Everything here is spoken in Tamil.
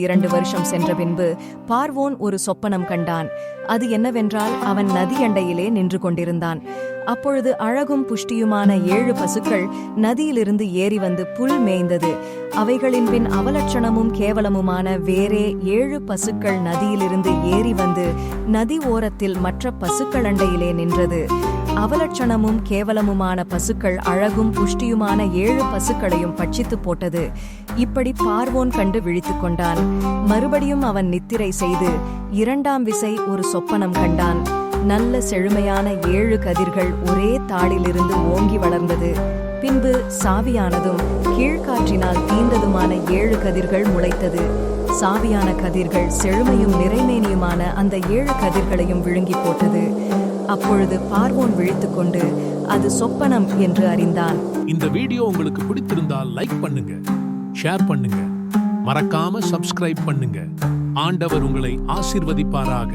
இரண்டு வருஷம் சென்ற பின்பு பார்வோன் ஒரு சொப்பனம் கண்டான். அது என்னவென்றால் அவன் நதியண்டையிலே நின்று கொண்டிருந்தான். அப்பொழுது அழகும் புஷ்டியுமான ஏழு பசுக்கள் நதியிலிருந்து ஏறி வந்து புல் மேய்ந்தது. அவைகளின் பின் அவலட்சணமும் கேவலமுமான வேறே ஏழு பசுக்கள் நதியிலிருந்து ஏறி வந்து நதி ஓரத்தில் மற்ற பசுக்கள் அண்டையிலே நின்றது. அவலட்சணமும் கேவலமுமான பசுக்கள் அழகும் புஷ்டியுமான ஏழு பசுக்களையும் பட்சித்து போட்டது. இப்படி பார்வோன் கண்டு விழித்துக் கொண்டான். மறுபடியும் அவன் நித்திரை செய்து இரண்டாம் விசை ஒரு சொப்பனம் கண்டான். நல்ல செழுமையான ஏழு கதிர்கள் ஒரே தாளிலிருந்து ஓங்கி வளர்ந்தது. பின்பு சாவியானதும் கீழ்காற்றினால் தீண்டதுமான ஏழு கதிர்கள் முளைத்தது. சாவியான கதிர்கள் செழுமையும் நிறைமேனியுமான அந்த ஏழு கதிர்களையும் விழுங்கி போட்டது. அப்பொழுது பார்வோன் விழித்துக்கொண்டு அது சொப்பனம் என்று அறிந்தான். இந்த வீடியோ உங்களுக்கு பிடித்திருந்தால் லைக் பண்ணுங்க ஷேர் பண்ணுங்க மறக்காம சப்ஸ்கிரைப் பண்ணுங்க. ஆண்டவர் உங்களை ஆசிர்வதிப்பாராக.